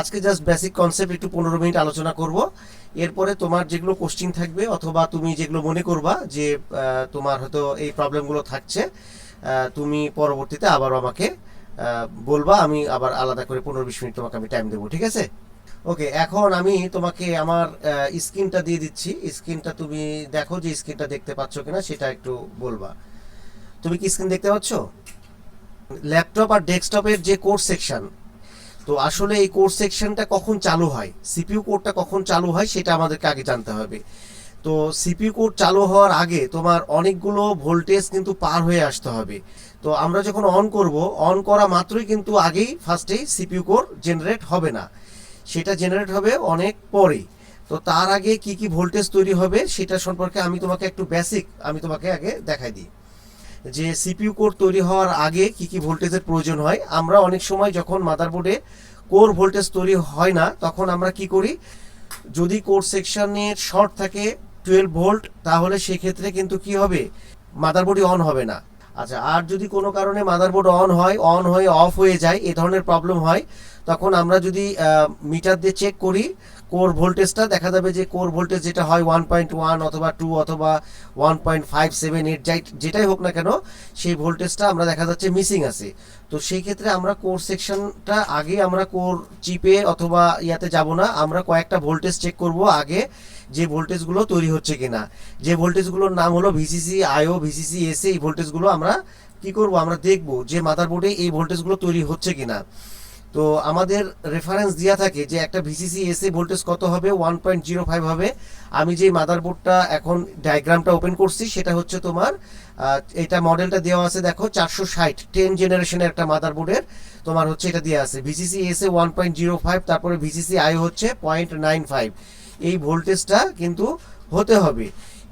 আজকে just basic concept একটু পনেরো মিনিট আলোচনা করব। এরপরে তোমার যেগুলো কোশ্চিন থাকবে অথবা তুমি যেগুলো মনে করবা যে তোমার হয়তো এই প্রবলেমগুলো থাকছে তুমি পরবর্তীতে আবার আমাকে বলবা, আমি আবার আলাদা করে পনেরো বিশ মিনিট তোমাকে আমি টাইম দেবো, ঠিক আছে? ওকে এখন আমি তোমাকে আমার স্ক্রিনটা দিয়ে দিচ্ছি। স্ক্রিনটা তুমি দেখো যে স্ক্রিনটা দেখতে পাচ্ছ কিনা, সেটা একটু বলবা। তুমি কি স্ক্রিন দেখতে পাচ্ছ? ল্যাপটপ আর ডেস্কটপের যে কোর্স সেকশন তো আসলে এই কোর্স সেকশনটা কখন চালু হয়? সিপিইউ কোডটা কখন চালু হয় সেটা আমাদেরকে আগে জানতে হবে। তো সিপিইউ কোড চালু হওয়ার আগে তোমার অনেকগুলো ভোল্টেজ কিন্তু পার হয়ে আসতে হবে। তো আমরা যখন অন করব, অন করা মাত্রই কিন্তু আগেই ফার্স্টেই সিপিইউ কোড জেনারেট হবে না। সেটা জেনারেট হবে অনেক পরে তো তার আগে কি কি ভোল্টেজ তৈরি হবে সেটা সম্পর্কে আমি তোমাকে একটু বেসিক আমি তোমাকে আগে দেখাই দিই। যে সিপিইউ কোর তৈরি হওয়ার আগে কি কি ভোল্টেজের প্রয়োজন হয়, আমরা অনেক সময় যখন মাদারবোর্ডে কোর ভোল্টেজ তৈরি হয় না, তখন আমরা কি করি, যদি কোর সেকশনের শর্ট থাকে টুয়েলভ ভোল্ট তাহলে সেক্ষেত্রে কিন্তু কি হবে মাদারবোর্ডই অন হবে না। আচ্ছা আর যদি কোনো কারণে মাদারবোর্ড অন হয় অন হয়ে অফ হয়ে যায়, এ ধরনের প্রবলেম হয়, তখন আমরা যদি মিটার দিয়ে চেক করি কোর ভোল্টেজটা দেখা যাবে যে কোর ভোল্টেজ যেটা হয় ওয়ান পয়েন্ট ওয়ান অথবা টু অথবা one point five seven eight যাই যেটাই হোক না কেন, সেই ভোল্টেজটা আমরা দেখা যাচ্ছে মিসিং আছে। তো সেই ক্ষেত্রে আমরা কোর সেকশনটা আগে আমরা কোর চিপে অথবা ইয়াতে যাব না, আমরা কয়েকটা ভোল্টেজ চেক করব আগে যে ভোল্টেজগুলো তৈরি হচ্ছে কিনা। যে ভোল্টেজগুলোর নাম হলো ভিসিসি আইও ভিসিসি এসে এই ভোল্টেজগুলো আমরা কি করব? আমরা দেখব যে মাদারবোর্ডে এই ভোল্টেজগুলো তৈরি হচ্ছে কিনা। তো আমাদের রেফারেন্স দেওয়া থাকে যে একটা ভিসিসি এসে ভোল্টেজ কত হবে? ওয়ান পয়েন্ট জিরো ফাইভ হবে। আমি যে মাদারবোর্ডটা এখন ডায়াগ্রামটা ওপেন করছি, সেটা হচ্ছে তোমার এটা মডেলটা দেওয়া আছে দেখো, চারশো ষাট টেন জেনারেশনের একটা মাদারবোর্ডের। তোমার হচ্ছে এটা দেওয়া আছে ভিসিসি এসে ওয়ান পয়েন্ট জিরো ফাইভ তারপরে ভিসিসি আই হচ্ছে পয়েন্ট নাইন ফাইভ এই ভোল্টেজটা কিন্তু হতে হবে।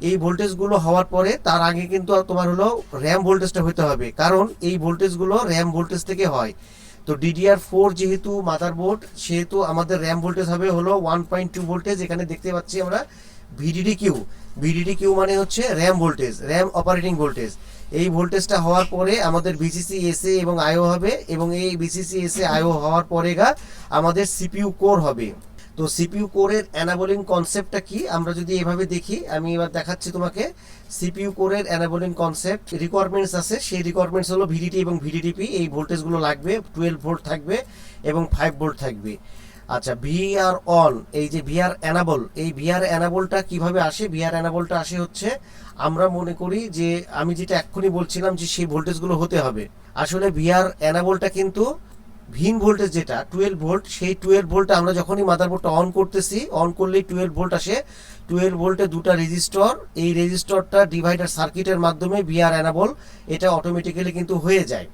এই ভোল্টেজগুলো হওয়ার পরে তার আগে কিন্তু তোমার হলো র্যাম ভোল্টেজটা হতে হবে। কারণ এই ভোল্টেজগুলো র্যাম ভোল্টেজ থেকে হয়। তো ডিডিআর ফোর যেহেতু মাদারবোর্ড সেহেতু আমাদের র্যাম ভোল্টেজ হবে হলো ওয়ান পয়েন্ট টু ভোল্টেজ। এখানে দেখতে পাচ্ছি আমরা ভিডিডি কিউ ভিডিডি কিউ মানে হচ্ছে RAM voltage, RAM operating voltage. এই ভোল্টেজটা হওয়ার পরে আমাদের বিসিসি এসএ এবং আইও হবে এবং এই বিসিসি এসএ আইও হওয়ার পরে গা আমাদের সিপিইউ কোর হবে। তো সিপিইউ কোরের অ্যানাবলিং কনসেপ্টটা কি? আমরা যদি এভাবে দেখি, আমি এবার দেখাচ্ছি তোমাকে। সিপিইউ কোরের অ্যানাবলিং কনসেপ্ট রিকোয়ারমেন্টস আছে। সেই রিকোয়ারমেন্টস হলো ভিডিটি এবং ভিডিডিপি এই ভোল্টেজগুলো লাগবে টুয়েলভ ভোল্ট থাকবে এবং ফাইভ ভোল্ট থাকবে। আচ্ছা ভিআর অন এই যে ভিআর অ্যানাবল এই ভিআর অ্যানাবলটা কীভাবে আসে? ভিআর অ্যানাবলটা আসে হচ্ছে, আমরা মনে করি যে, আমি যেটা এক্ষুনি বলছিলাম যে, সেই ভোল্টেজগুলো হতে হবে। আসলে ভিআর অ্যানাবলটা কিন্তু ভিন ভোল্টেজ যেটা টুয়েলভ ভোল্ট সেই টুয়েলভ ভোল্টটা আমরা যখনই মাদারবোর্ডটা অন করতেছি অন করলেই টুয়েলভ ভোল্ট আসে। টুয়েলভ ভোল্টে দুটা রেজিস্টর এই রেজিস্টরটা ডিভাইডার সার্কিটের মাধ্যমে ভিআর অ্যানাবল এটা অটোমেটিক্যালি কিন্তু হয়ে যায়।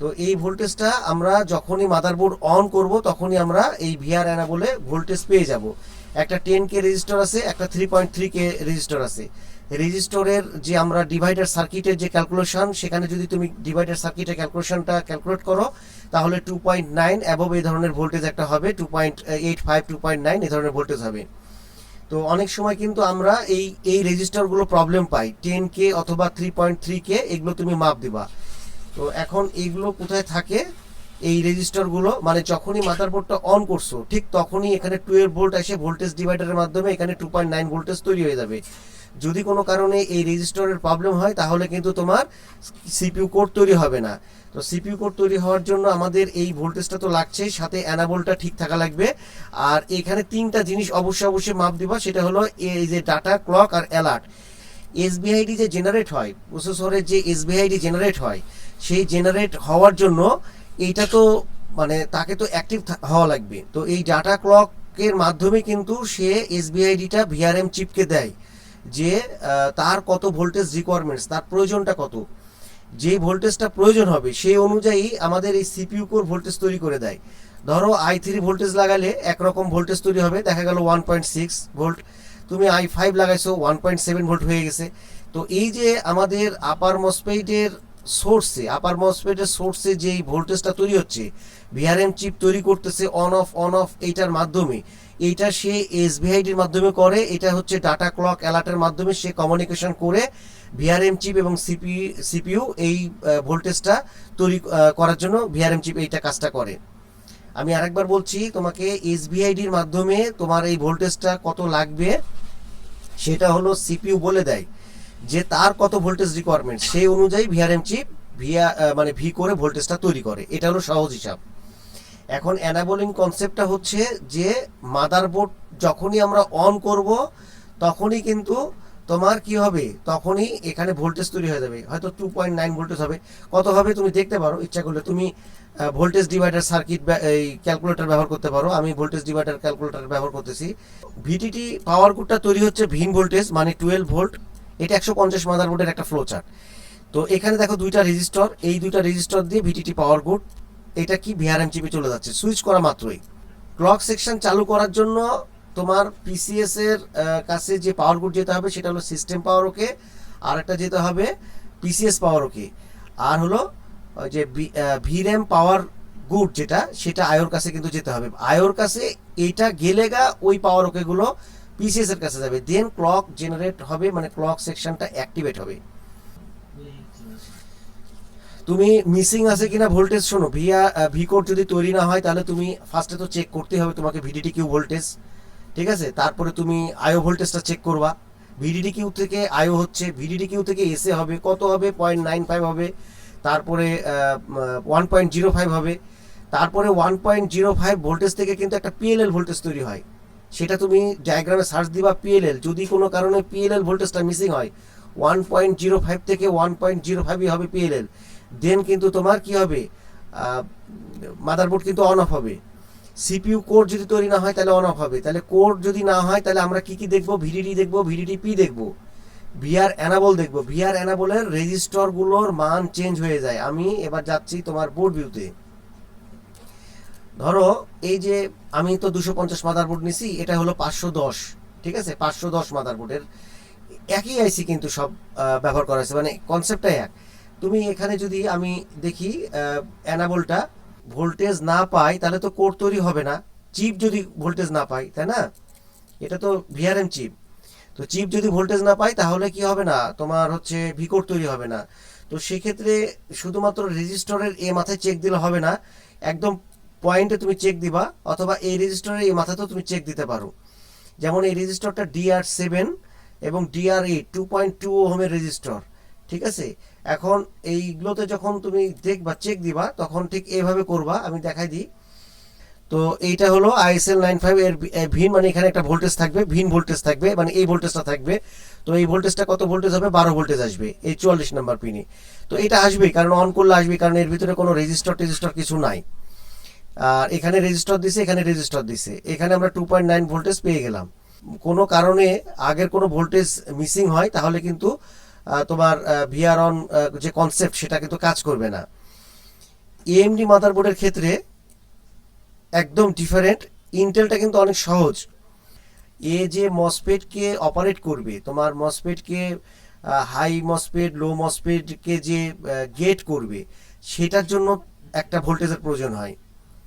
তো এই ভোল্টেজটা আমরা যখনই মাদারবোর্ড অন করব, তখনই আমরা এই ভিআর অ্যানাবলে ভোল্টেজ পেয়ে যাব। একটা টেন কে রেজিস্টর আছে, একটা three point three K resistor আছে। রেজিস্টরের যে আমরা ডিভাইডার সার্কিটের যে ক্যালকুলেশন সেখানে যদি তুমি ডিভাইডার সার্কিটের ক্যালকুলেশনটা ক্যালকুলেট করো, তাহলে টু পয়েন্ট নাইন অ্যাবভ এই ধরনের ভোল্টেজ একটা হবে two point eight five two point nine এই ধরনের ভোল্টেজ হবে। তো অনেক সময় কিন্তু আমরা এই এই রেজিস্টারগুলো প্রবলেম পাই টেন কে অথবা থ্রি পয়েন্ট থ্রি কে এগুলো তুমি মাপ দিবা। তো এখন এইগুলো কোথায় থাকে? এই রেজিস্টারগুলো মানে যখনই মাদারবোর্ডটা অন করছ, ঠিক তখনই এখানে টুয়েলভ ভোল্ট এসে ভোল্টেজ ডিভাইডারের মাধ্যমে এখানে টু পয়েন্ট নাইন ভোল্টেজ তৈরি হয়ে যাবে। যদি কোনো কারণে এই রেজিস্টারের প্রবলেম হয়, তাহলে কিন্তু তোমার সিপিইউ কোড তৈরি হবে না। তো সিপিউ কোড তৈরি হওয়ার জন্য আমাদের এই ভোল্টেজটা তো লাগছেই, সাথে অ্যানাবলটা ঠিক থাকা লাগবে। আর এখানে তিনটা জিনিস অবশ্যই অবশ্যই মাপ দিবা, সেটা হলো এই যে ডাটা ক্লক আর অ্যালার্ট এসবিআইডি যে জেনারেট হয় প্রসেসরের যে এসবিআইডি জেনারেট হয়, সেই জেনারেট হওয়ার জন্য এইটা তো মানে তাকে তো অ্যাক্টিভ হওয়া লাগবে। তো এই ডাটা ক্লকের মাধ্যমে কিন্তু সে এসবিআইডিটা ভিআরএম চিপকে দেয়। যে তার কত ভোল্টেজ রিকোয়ারমেন্টস তার প্রয়োজনটা কত? যে ভোল্টেজটা প্রয়োজন হবে, সেই অনুযায়ী আমাদের এই সিপিউ কোর ভোল্টেজ তৈরি করে দেয়। ধরো আই থ্রি ভোল্টেজ লাগালে একরকম ভোল্টেজ তৈরি হবে, দেখা গেল ওয়ান পয়েন্ট সিক্স ভোল্ট তুমি আই ফাইভ লাগাইছো ওয়ান পয়েন্ট সেভেন ভোল্ট হয়ে গেছে। তো এই যে আমাদের আপার মসপেইটের সোর্সে আপার মসপেটের সোর্সে যেই ভোল্টেজটা তৈরি হচ্ছে ভিআরএম চিপ তৈরি করতেছে অন অফ অন অফ এইটার মাধ্যমে। এইটা সে এসবিআইডির মাধ্যমে করে, এটা হচ্ছে ডাটা ক্লক অ্যালার্টের মাধ্যমে সে কমিউনিকেশন করে ভিআরএম চিপ এবং সিপি সিপিইউ এই ভোল্টেজটা তৈরি করার জন্য ভিআরএম চিপ এইটা কাজটা করে। আমি আরেকবার বলছি, তোমাকে এসবিআইডির মাধ্যমে তোমার এই ভোল্টেজটা কত লাগবে, সেটা হলো সিপিইউ বলে দেয়। যে তার কত ভোল্টেজ রিকোয়ারমেন্ট সেই অনুযায়ী ভিআরএম চিপ ভিয়া মানে ভি করে ভোল্টেজটা তৈরি করে। এটা হলো সহজ হিসাব। এখন অ্যানাবলিং কনসেপ্টটা হচ্ছে যে মাদারবোর্ড যখনই আমরা অন করব, তখনই কিন্তু তোমার কি হবে? তখনই এখানে ভোল্টেজ তৈরি হয়ে যাবে। হয়তো টু পয়েন্ট নাইন ভোল্টেজ হবে। কত হবে তুমি দেখতে পারো, ইচ্ছা করলে তুমি ভোল্টেজ ডিভাইডার সার্কিট এই ক্যালকুলেটর ব্যবহার করতে পারো। আমি ভোল্টেজ ডিভাইডার ক্যালকুলেটর ব্যবহার করতেছি। ভিটিটি পাওয়ার গুডটা তৈরি হচ্ছে ভিন ভোল্টেজ মানে টুয়েলভ ভোল্ট এটা একশো পঞ্চাশ মাদারবোর্ডের একটা ফ্লো চার্ট তো এখানে দেখো দুইটা রেজিস্টর এই দুইটা রেজিস্টর দিয়ে ভিটিটি পাওয়ার গুড এটা কি ভিআরএম চিপে চলে যাচ্ছে। সুইচ করা মাত্রই। ক্লক সেকশন চালু করার জন্য তোমার পিসিএস এর কাছে যে পাওয়ার গুড যেতে হবে, সেটা হলো সিস্টেম পাওয়ার ওকে আর একটা যেতে হবে পিসিএস পাওয়ার ওকে আর হলো যে ভিরেম পাওয়ার গুড যেটা, সেটা আয়োর কাছে কিন্তু যেতে হবে। আয়োর কাছে এইটা গেলে গা ওই পাওয়ার ওকে গুলো পিসিএস এর কাছে যাবে। দেন ক্লক জেনারেট হবে মানে ক্লক সেকশনটা অ্যাক্টিভেট হবে। তুমি মিসিং আছে কিনা ভোল্টেজ শোনো। ভিয়া ভি কোড যদি তৈরি না হয়, তাহলে তুমি ফার্স্টে তো চেক করতে হবে তোমাকে ভিডিডি কিউ ভোল্টেজ ঠিক আছে? তারপরে তুমি আয়ো ভোল্টেজটা চেক করবা। ভিডিডি কিউ থেকে আইও হচ্ছে ভিডিডি কিউ থেকে এসে হবে। কত হবে? পয়েন্ট নাইন ফাইভ হবে। তারপরে ওয়ান পয়েন্ট জিরো ফাইভ হবে। তারপরে one point zero five voltage থেকে কিন্তু একটা পিএলএল ভোল্টেজ তৈরি হয়। সেটা তুমি ডায়াগ্রামে সার্চ দিবা পিএলএল যদি কোনো কারণে পিএলএল ভোল্টেজটা মিসিং হয় ওয়ান পয়েন্ট জিরো ফাইভ থেকে ওয়ান পয়েন্ট জিরো ফাইভই হবে পিএলএল দেন কিন্তু তোমার কি হবে? মাদারবোর্ড কিন্তু অন অফ হবে। সিপিইউ কোড যদি তৈরি না হয়, তাহলে অন অফ হবে। তাহলে কোড যদি না হয়, তাহলে আমরা কি কি দেখব? ভিডিডি দেখব ভিডিডি পি দেখব। ভিআর অ্যানাবল দেখব। ভিআর অ্যানাবলের রেজিস্টরগুলোর মান চেঞ্জ হয়ে যায়। আমি এবার যাচ্ছি তোমার বোর্ড ভিউতে ধরো, এই যে আমি তো দুশো পঞ্চাশ মাদারবোর্ড নিছি, এটা হলো পাঁচশো দশ, ঠিক আছে? পাঁচশো দশ মাদারবোর্ডের একই আইসি কিন্তু সব ব্যবহার করা হয়েছে মানে কনসেপ্টটাই এক। তুমি এখানে যদি আমি দেখি অ্যানাবলটা ভোল্টেজ না পাই, তাহলে তো কোড তৈরি হবে না। চিপ যদি ভোল্টেজ না পাই, তাই না? এটা তো ভিআরএম চিপ তো চিপ যদি ভোল্টেজ না পাই, তাহলে কি হবে না? তোমার হচ্ছে ভিকোর তৈরি হবে না। তো সেক্ষেত্রে শুধুমাত্র রেজিস্টরের এ মাথায় চেক দিলে হবে না। একদম পয়েন্টে তুমি চেক দিবা, অথবা এই রেজিস্টরের এই মাথাতেও তুমি চেক দিতে পারো। যেমন এই রেজিস্টরটা ডিআর সেভেন এবং DR eight two point two ওহমের রেজিস্টর ঠিক আছে? এখন এইগুলোতে যখন তুমি দেখবা চেক দিবা, তখন ঠিক এইভাবে করবা, আমি দেখাই দিই। তো এইটা হলো আইএসএল নাইন ফাইভ এর ভিন মানে এখানে একটা ভোল্টেজ থাকবে, ভিন ভোল্টেজ থাকবে মানে এই ভোল্টেজটা থাকবে। তো এই ভোল্টেজটা কত ভোল্টেজ হবে? বারো ভোল্টেজ আসবে, এই চুয়াল্লিশ নাম্বার পিনে তো এটা আসবে কারণ অন করলে আসবে কারণ এর ভিতরে কোনো রেজিস্টার টেজিস্টার কিছু নাই। আর এখানে রেজিস্টার দিছে, এখানে রেজিস্টার দিছে। এখানে আমরা টু পয়েন্ট নাইন ভোল্টেজ পেয়ে গেলাম। কোনো কারণে আগের কোনো ভোল্টেজ মিসিং হয়, তাহলে কিন্তু তোমার ভিআর অন যে কনসেপ্ট সেটা কিন্তু কাজ করবে না। এএমডি মাদারবোর্ডের ক্ষেত্রে একদম ডিফারেন্ট ইন্টেলটা কিন্তু অনেক সহজ। এ যে মসপেটকে অপারেট করবে, তোমার মসপেটকে হাই মসপেট লো মসপেটকে যে গেট করবে, সেটার জন্য একটা ভোল্টেজের প্রয়োজন হয়।